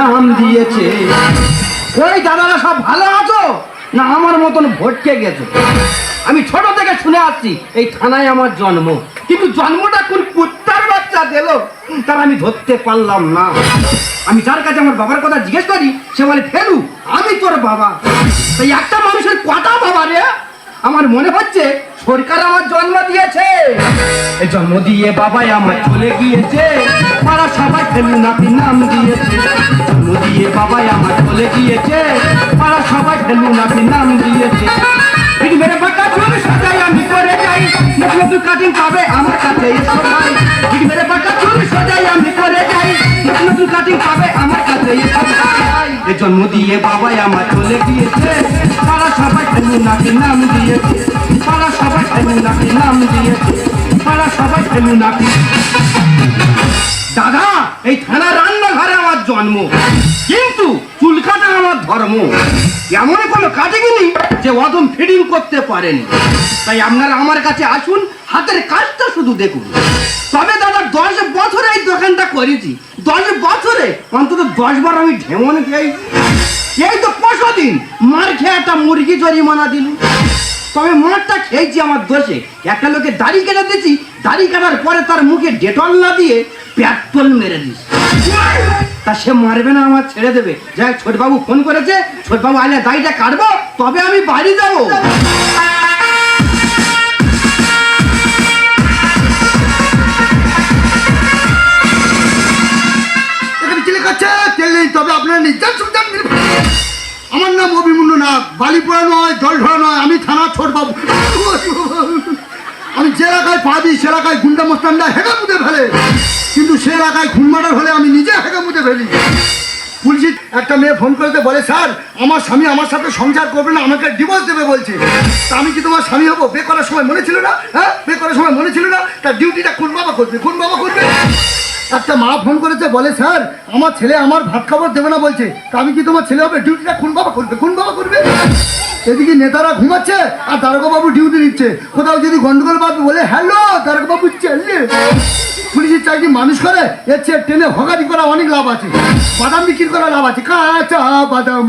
নাম দিয়েছে। ওই দাদারা সব ভালো আছো? না, আমার মতন ভটকে গেছো। আমি ছোট থেকে শুনে আসছি, এই থানায় আমার জন্ম। কিন্তু জন্মটা কোন কুত্তার বাচ্চা দিল? তার আমি ধরতে পারলাম না। আমি যার কাছে আমার বাবার কথা জিজ্ঞেস করি, সে বলে, ফেলু, আমি তোর বাবা। তাই একটা মানুষের কটা বাবা রে। আমার মনে হচ্ছে সরকার আমার জন্ম দিয়েছে। এই জন্ম দিয়ে বাবাই আমার চলে গিয়েছে। পাড়া সবাই ফেলু নাতি নাম দিয়েছে। জন্ম দিয়ে বাবাই আমার চলে গিয়েছে। পাড়া সবাই ফেলু নাতি নাম দিয়েছে। মেরে বাঁকা চুল সাজাই আমি করে যাই। কাটিং পাবে আমার কাছে জন্ম দিয়ে বাবাই আমার চলে গিয়েছে পাড়া সবাই ফেলু নাতি নাম দিয়েছে। পাড়া সবাই ফেলু নাতি নাম দিয়েছে। পাড়া সবাই ফেলু নাতি দাদা, এই থানা রান্নাঘরে আমার জন্ম। কিন্তু চুল আমার ধর্ম। এমন কোনো কাটিংই যে অদম ফিডিং করতে পারেনি। তাই আপনারা আমার কাছে আসুন, হাতের কাজটা শুধু দেখুন। তবে দাদা, দশ বছরে এই দোকানটা করেছি। দশ বছরে, অন্তত দশ বার আমি ঢেমন খেয়েছি। এই তো পশো দিন, মার খেয়ে একটা মুরগি জরিমানা দিল। তবে মারটা খেয়েছি আমার দোষে। একটা লোকে দাড়ি কেটে দিয়েছি, দাড়ি কাটার পরে তার মুখে ডেটল না দিয়ে পেট্রোল মেরে দিস তা সে মারবে না, আমার ছেড়ে দেবে। যাই ছোটবাবু ফোন করেছে, ছোটবাবু আলে দাড়িটা কাটবো, তবে আমি বাড়ি যাব। এখানে চিলে তেল নেই, তবে আপনারা নির্যান সুবিধান আমার নাম অভিমন্য না বালি পোড়া নয় জল ঢোড়া নয় আমি থানা ছোট বাবু আমি যে এলাকায় পা দিই, সে এলাকায় গুন্ডা মোস্তানরা হেগা মুদে ফেলে। কিন্তু সে এলাকায় খুনমার্ডার হলে আমি নিজে হেগা মুদে ফেলি। পুলিশ একটা মেয়ে ফোন করতে বলে, স্যার, আমার স্বামী আমার সাথে সংসার করবে না, আমাকে ডিভোর্স দেবে বলছে। তা আমি কি তোমার স্বামী হব? বে করার সময় মনে ছিল না? হ্যাঁ? বে করার সময় মনে ছিল না? তার ডিউটিটা কোন বাবা করবে? কোন বাবা করবে? একটা মা ফোন করেছে, বলে, স্যার, আমার ছেলে আমার ভাত খাবার দেবে না, বলছে। তা আমি কি তোমার ছেলে হবে? ডিউটিটা খুন বাবা করবে, খুন বাবা করবে? এদিকে নেতারা ঘুমাচ্ছে, আর বাবু ডিউটি দিচ্ছে কোথাও যদি গন্ডগোল পাবে বলে, হ্যালো বাবু চালিয়ে পুলিশের চাকরি মানুষ করে, এর চেয়ে ট্রেনে ভগাটি করা অনেক লাভ আছে। বাদাম বিক্রি করা লাভ আছে, কাঁচা বাদাম।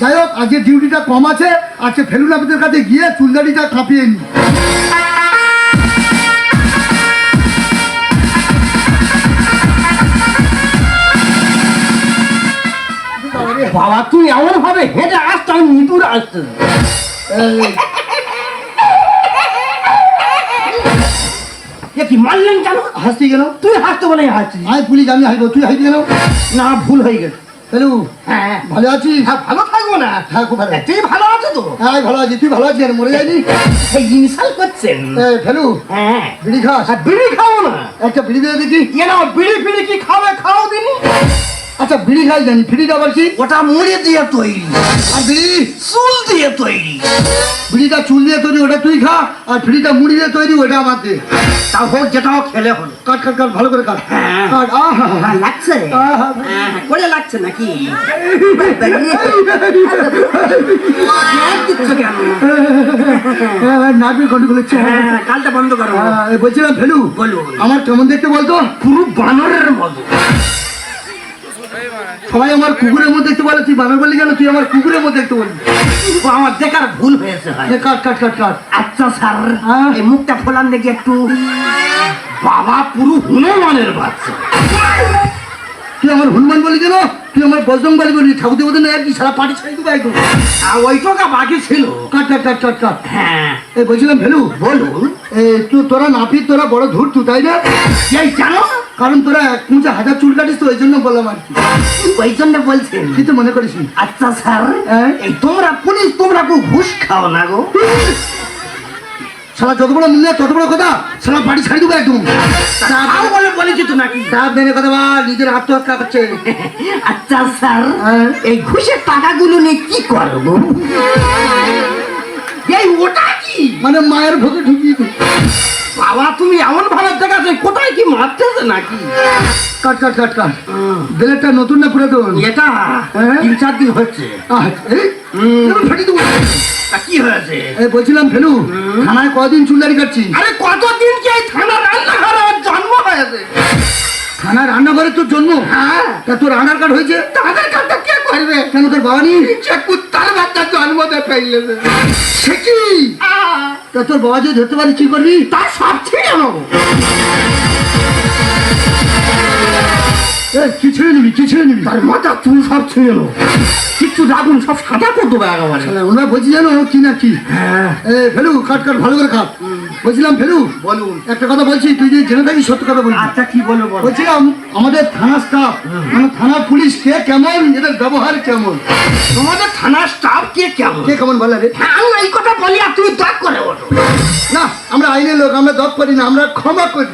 যাই হোক, আজকে ডিউটিটা কম আছে, আজকে ফেলুনাপিদের কাছে গিয়ে চুলদাড়িটা কাঁপিয়ে নি। বাবা তুই এমন ভাবে হেঁটে আসতে আমি মৃদুর আসতে এ কি মারলেন কেন? হাসতি গেল তুই হাসতে বলে আমি পুলিশ আমি হাসবো তুই হাসতি গেল না ভুল হয়ে হ্যাঁ। ভালো আছিস? হ্যাঁ ভালো থাকব না। হ্যাঁ খুব ভালো। তুই ভালো আছো তো? হ্যাঁ ভালো আছি। তুই ভালো আছিস মরে যায়নি? এই ইনসাল করছেন। ফেলু হ্যাঁ। বিড়ি খাস? আর বিড়ি খাও না। একটা বিড়ি দিয়ে দেখি। এ না বিড়ি ফিড়ি কি খাবে খাও দিনি। আচ্ছা বিড়ি খাই জানি ফিড়িটা আবার কি ওটা মুড়ি দিয়ে তৈরি। আর বিড়ি? চুল দিয়ে তৈরি। বিড়িটা চুল দিয়ে তৈরি ওটা তুই খা আর ফিড়িটা মুড়ি দিয়ে তৈরি ওটা আমার দে। তা হোক যেটাও খেলে হলো। কাট কাট কাট ভালো করে কাট। হ্যাঁ। কাট আহা। হ্যাঁ, লাগছে। আহা। হ্যাঁ, করে লাগছে নাকি? নাটকের গন্ডগোল হচ্ছে। হ্যাঁ, কালটা বন্ধ করো। বলছিলাম ফেলু। বলুন। আমার কেমন দেখতে বলতো? পুরো বানরের মতো। সবাই আমার কুকুরের মধ্যে দেখতে বলে তুই বামে বলি কেন? তুই আমার কুকুরের মধ্যে দেখতে বলবি ও, আমার দেখার ভুল হয়েছে ভাই। কাট কাট কাট কাট। আচ্ছা স্যার। হ্যাঁ? এই মুখটা ফোলান দেখি একটু। বাবা পুরো হনুমানের বাচ্চা। তুই আমার হনুমান বলি কেন? তুই আমার বজরং বালি বলি ঠাকুর দেবতা না কি সারা পাটি ছাড়ি দেবো একদম। আর ওই টাকা বাকি ছিল। কাট কাট কাট কাট কাট হ্যাঁ। এই বলছিলাম ফেলু বলুন। এ তুই তোরা নাপিত তোরা বড় ধূর্তু তাই না? এই জানো কারণ তোরা এক মুঠে হাজার চুল কাটিস তো ওই জন্য বললাম আর কি। ওই জন্য বলছেন তুই তো মনে করিস। আচ্ছা স্যার। হ্যাঁ? এই তোমরা পুলিশ তোমরা খুব ঘুষ খাও না গো। শালা যত বড় মিলে তত বড় কথা শালা বাড়ি ছাড়ি দেবো একদম। বলে বলেছি তো নাকি? দেনে কথা নিজের আত্মহত্যা করছে। আচ্ছা স্যার হ্যাঁ? এই ঘুষের টাকাগুলো নিয়ে কি করব? এই ওটা কি? মানে মায়ের ভোগে ঢুকিয়ে বাবা তুমি এমন ভাবে দেখাচ্ছে কোথায় কি মারতেছে নাকি? কাট কাট কাট কাট। নতুন না পুরাতন? এটা হ্যাঁ? তিন চার দিন হচ্ছে। ফাটিয়ে দেবো। কি হয়েছে? বলছিলাম ফেলু থানায় কদিন চুলদারি কাটছি? আরে কতদিন কি এই থানা রান্নাঘরে জন্ম হয়েছে? থানা রান্নাঘরে তোর জন্ম? হ্যাঁ। তা তোর আধার কার্ড হয়েছে? তাদের কাছে কে করবে? কেন তোর বাবা নেই? সে কুত্তার বাচ্চা জন্মতে ফেললে সে। কি? তা তোর বাবা যদি ধরতে পারি কি করবি? তার সব ছিঁড়ে নেব কি ছেড়ে নিবি কি ছেড়ে নিবি। তার মাথা চুল সব ছিঁড়ে নেব কিচ্ছু রাখুন সব সাদা করে দেবো একেবারে ওরা বলছি জানো কি না কি? হ্যাঁ। এ ফেলু কাট কাট ভালো করে কাট। বলছিলাম ফেলু বলুন। একটা কথা বলছি তুই যে জেনে থাকিস সত্য কথা বলবি। আচ্ছা কি বলব বলো। বলছিলাম আমাদের থানা স্টাফ মানে থানার পুলিশ কে কেমন এদের ব্যবহার কেমন? তোমাদের থানার স্টাফ কে কেমন? কে কেমন বলে রে? হ্যাঁ, আমি এই কথা বলি আর তুমি দাগ করে ওঠো না আমরা আইনের লোক আমরা দপ করি না আমরা ক্ষমা করি।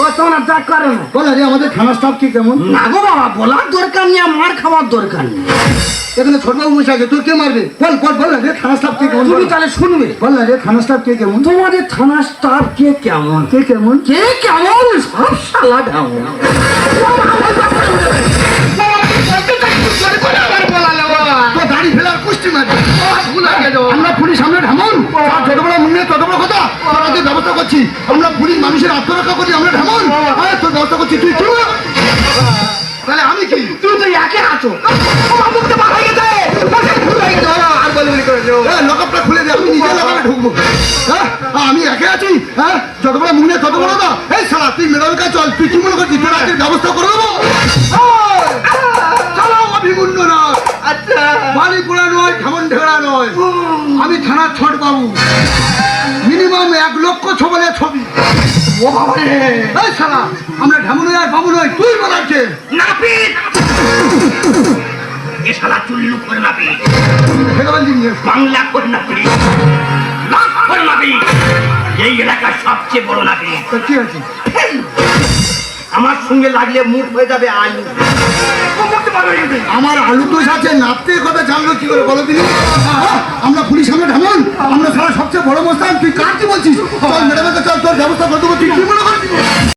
ও তোমরা দাগ করে না। বলে রে আমাদের থানা স্টাফ কে কেমন? না গো বাবা বলার দরকার নেই আর মার খাওয়ার দরকার নেই। এখানে ছোটবাবু বসে আছে তোর কে মারবে? বল বল বল না রে থানা স্টাফ কে কেমন? তুমি তাহলে শুনবে। বল না রে থানা স্টাফ কে কেমন? তোমাদের থানার স্টাফ কে কেমন? কে কেমন? কে কেমন? সব শালা কেমন কুষ্টি মারবে আমরা পুলিশ আমরা ঢামন। যত বড় মুন্নে তত বড় কথা। আমরা ব্যবস্থা করছি। আমরা পুলিশ মানুষের আত্মরক্ষা করি আমরা ঢামন। তোর ব্যবস্থা করছি। তুই চুপ তাহলে আমি কি? তুমি তো একে আছো। হয়ে মুখে হয়ে লকআপটা খুলে দে আমি নিজে লকআপে ঢুকবো। হ্যাঁ আমি একে আছি। হ্যাঁ যত বড় মুন্নে তত বড় কথা। এই শালা তুই মেডালকা চল। তুই কি মনে করছিস? তোর ব্যবস্থা করে দেবো? চলো অভিমুন্য নয় আচ্ছা। বাড়ি পোড়া নয় ঢামন ঢেড়া নয়। আমি থানার ছোট বাবু। মিনিমাম এক লক্ষ ছবলে ছবি। ও বাবা এই শালা আমরা ঢামন আর বাবু নয় তুই বলাচ্ছে নাপিত! এ শালা চুল্লু করে নাপিত। ভগবান বাংলা করে নাপিত। লাখ করে নাপিত। এই এলাকার সবচেয়ে বড় নাপিত। তা কি আছে আমার সঙ্গে লাগলে মুখ হয়ে যাবে আলু। আমার আলু তো সাথে নাপতে কবে জানলো কি করে বলো তিনি হ্যাঁ, আমরা পুলিশ আমরা ঢামন, আমরা সারা সবচেয়ে বড় মস্তান, তুই কার কি বলছিস? চল, ম্যাডামের চল তোর ব্যবস্থা করে দেবো, তুই কি মনে করছিস